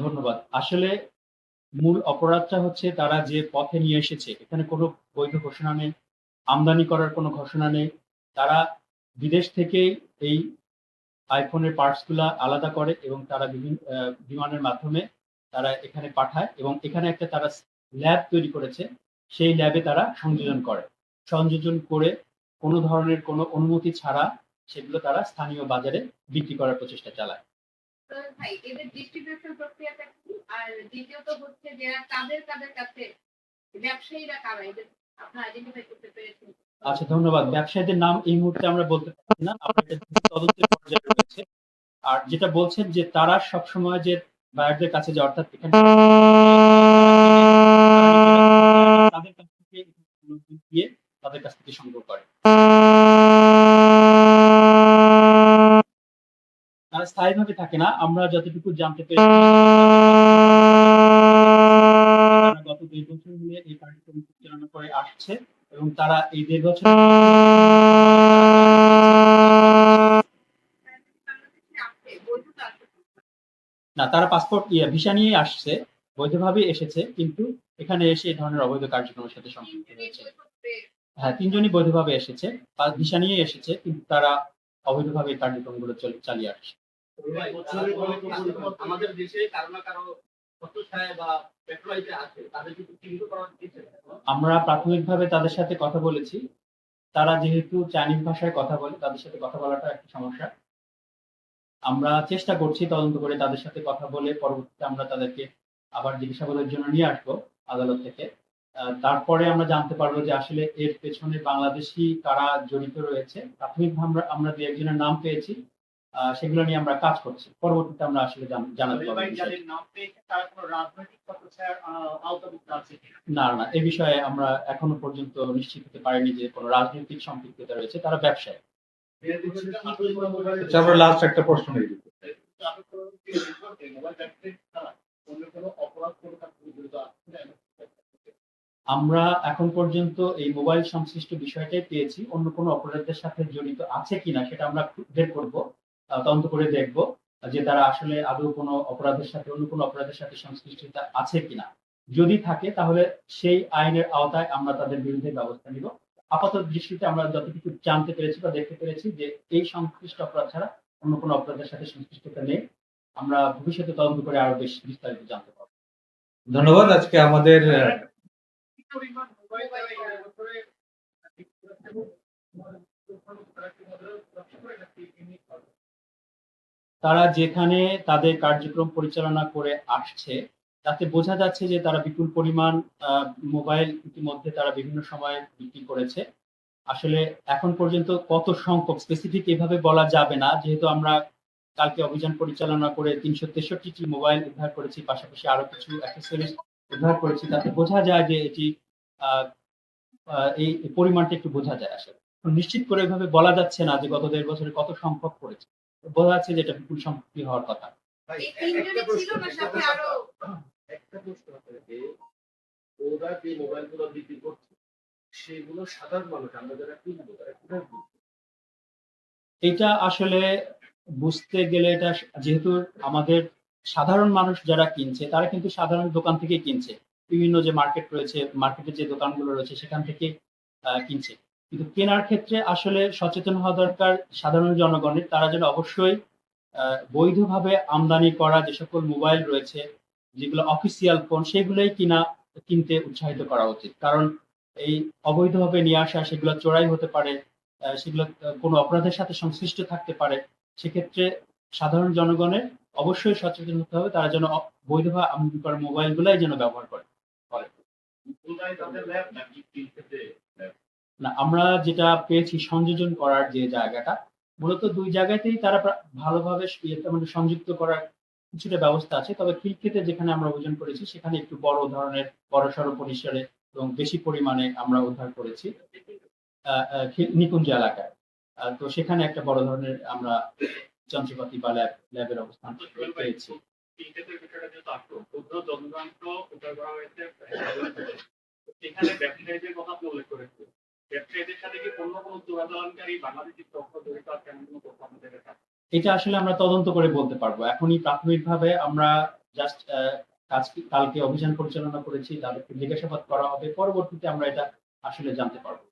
ধন্যবাদ। আসলে মূল অপরাধটা হচ্ছে তারা যে পথে নিয়ে এসেছে, এখানে কোনো বৈধ ঘোষণা নেই, আমদানি করার কোনো ঘোষণা নেই। তারা বিদেশ থেকেই এই iPhone-এর পার্টসগুলা আলাদা করে এবং তারা বিভিন্ন বিমানের মাধ্যমে তারা এখানে পাঠায় এবং এখানে একটা তারা ল্যাব তৈরি করেছে। সেই ল্যাবে তারা সংযোজন করে। সংযোজন করে কোনো ধরনের কোনো অনুমতি ছাড়া সেগুলো তারা স্থানীয় বাজারে বিক্রি করার প্রচেষ্টা চালায়। ভাই, এদের ডিস্ট্রিবিউশন প্রক্রিয়াটা কি? আর দ্বিতীয়ত হচ্ছে যে কাদের কাদের কাছে ব্যবসায়ীরা কারা? এদের আপনারা আইডেন্টিফাই করতে পেরেছেন? আচ্ছা ধন্যবাদ। ব্যবসায়ীদের নাম এই মুহূর্তে আমরা বলতে পারছি না। রয়েছে। আর যেটা বলছেন যে তারা সবসময় যে বায়ারদের কাছে যে অর্থাৎ এখানে স্থায়ীভাবে থাকে না। আমরা যতটুকু জানতে পেরেছি গত ২ বছর হলে এই কার্যক্রম পরিচালনা করে আসছে এবং তারা এই ১.৫ বছর। না তারা পাসপোর্ট ভিসা নিয়েই আসছে। বৈধভাবেই এসেছে কিন্তু এখানে এসে এই ধরনের অবৈধ কার্যক্রমের সাথে সম্পৃক্ত হয়েছে। হ্যাঁ, তিনজনই বৈধভাবে এসেছে। ভিসা নিয়ে এসেছে কিন্তু তারা অবৈধভাবে এই কার্যক্রমগুলো চল চালিয়ে আসছে। আমাদের দেশে কারও না কারও আমরা প্রাথমিকভাবে তাদের সাথে কথা বলেছি। তারা যেহেতু চাইনিজ ভাষায় কথা বলে, তাদের সাথে কথা বলাটা একটা সমস্যা। আমরা চেষ্টা করছি তদন্ত করে তাদের সাথে কথা বলে পরবর্তীতে আমরা তাদেরকে আবার জিজ্ঞাসাবাদের জন্য নিয়ে আসব আদালত থেকে। তারপরে আমরা জানতে পারব যে আসলে এর পেছনে বাংলাদেশি কারা জড়িত রয়েছে। প্রাথমিকভাবে আমরা ২ একজনের নাম পেয়েছি। সেগুলো নিয়ে আমরা কাজ করছি। পরবর্তীতে আমরা আসলে জান জানাতে পারব বিষয়টি। যাদের নাম পেয়েছে তারা কোনো রাজনৈতিক ছত্রছায়ার আ আওতাভুক্ত আছে কিনা? না, না এ বিষয়ে আমরা এখনও পর্যন্ত নিশ্চিত হতে পারিনি যে কোনো রাজনৈতিক সম্পৃক্ততা রয়েছে। তারা ব্যবসায়ী। আচ্ছা আমরা লাস্ট একটা প্রশ্ন? আমরা এখন পর্যন্ত এই মোবাইল সংশ্লিষ্ট বিষয়টাই পেয়েছি। অন্য কোনো অপরাধের সাথে জড়িত আছে কিনা সেটা আমরা বের করব। তদন্ত করে দেখব যে তারা আসলে আদৌ কোনো অপরাধের সাথে, অন্য কোনো অপরাধের সাথে সংশ্লিষ্টতা আছে কিনা। যদি থাকে, তাহলে সেই আইনের আওতায় আমরা তাদের বিরুদ্ধে ব্যবস্থা নিব। আপাত দৃষ্টিতে আমরা যতটুকু জানতে পেরেছি বা দেখতে পেরেছি যে এই সংশ্লিষ্ট অপরাধ ছাড়া অন্য কোনো অপরাধের সাথে সংশ্লিষ্টতা নেই। আমরা ভবিষ্যতে তদন্ত করে আরও বেশ বিস্তারিত জানতে পারব। ধন্যবাদ আজকে আমাদের তারা যেখানে তাদের কার্যক্রম পরিচালনা করে আসছে, তাতে বোঝা যাচ্ছে যে তারা বিপুল পরিমাণ মোবাইল ইতিমধ্যে তারা বিভিন্ন সময়ে বিক্রি করেছে। আসলে এখন পর্যন্ত কত সংখ্যক স্পেসিফিক এভাবে বলা যাবে না। যেহেতু আমরা কালকে অভিযান পরিচালনা করে ৩৬৩ টি মোবাইল উদ্ধার করেছি। পাশাপাশি আরও কিছু অ্যাক্সেসরিজ উদ্ধার করেছি। তাতে বোঝা যায় যে এটি এই পরিমাণটা একটু বোঝা যায় আসলে। নিশ্চিত করে এভাবে বলা যাচ্ছে না যে গত দেড় বছরে কত সংখ্যক করেছে। বোঝা যাচ্ছে যে এটা বিপুল সম্পত্তি হওয়ার কথা। এই তিনজনই ছিল না সাথে আরও একটা প্রশ্ন আছে যে ওরা যে মোবাইলগুলো বিক্রি করছে সেগুলো সাধারণ মানুষ আমরা যারা কিনবো তারা কোথায়? এইটা আসলে বুঝতে গেলে এটা যেহেতু আমাদের সাধারণ মানুষ যারা কিনছে তারা কিন্তু সাধারণ দোকান থেকেই কিনছে। বিভিন্ন যে মার্কেট রয়েছে, মার্কেটের যে দোকানগুলো রয়েছে সেখান থেকে কিনছে। কিন্তু কেনার ক্ষেত্রে আসলে সচেতন হওয়া দরকার সাধারণ জনগণের। তারা যেন অবশ্যই বৈধভাবে আমদানি করা যে সকল মোবাইল রয়েছে, যেগুলো অফিসিয়াল ফোন সেগুলোই কিনা কিনতে উৎসাহিত করা উচিত। কারণ এই অবৈধভাবে নিয়ে আসা সেগুলো চোরাই হতে পারে। সেগুলো কোনো অপরাধের সাথে সংশ্লিষ্ট থাকতে পারে। সেক্ষেত্রে সাধারণ জনগণের অবশ্যই সচেতন হতে হবে। তারা যেন বৈধভাবে আমদানি করা মোবাইলগুলাই যেন ব্যবহার করে। না আমরা যেটা পেয়েছি সংযোজন করার যে জায়গাটা, মূলত দুই জায়গাতেই তারা ভালোভাবে মানে সংযুক্ত করার কিছুটা ব্যবস্থা আছে। তবে ক্রিকেটে যেখানে আমরা ওজন করেছি সেখানে একটু বড় ধরনের বড় বড়সড় পরিসরে এবং বেশি পরিমাণে আমরা উদ্ধার করেছি। নিকুঞ্জ এলাকায়। তো সেখানে একটা বড় ধরনের আমরা যন্ত্রপাতি বা ল্যাব ল্যাবের অবস্থান পেয়েছি। এটা আসলে আমরা তদন্ত করে বলতে পারব। এখনই প্রাথমিকভাবে আমরা জাস্ট আজকে কালকে অভিযান পরিচালনা করেছি তাদেরকে জিজ্ঞাসাবাদ করা হবে, পরবর্তীতে আমরা এটা আসলে জানতে পারব।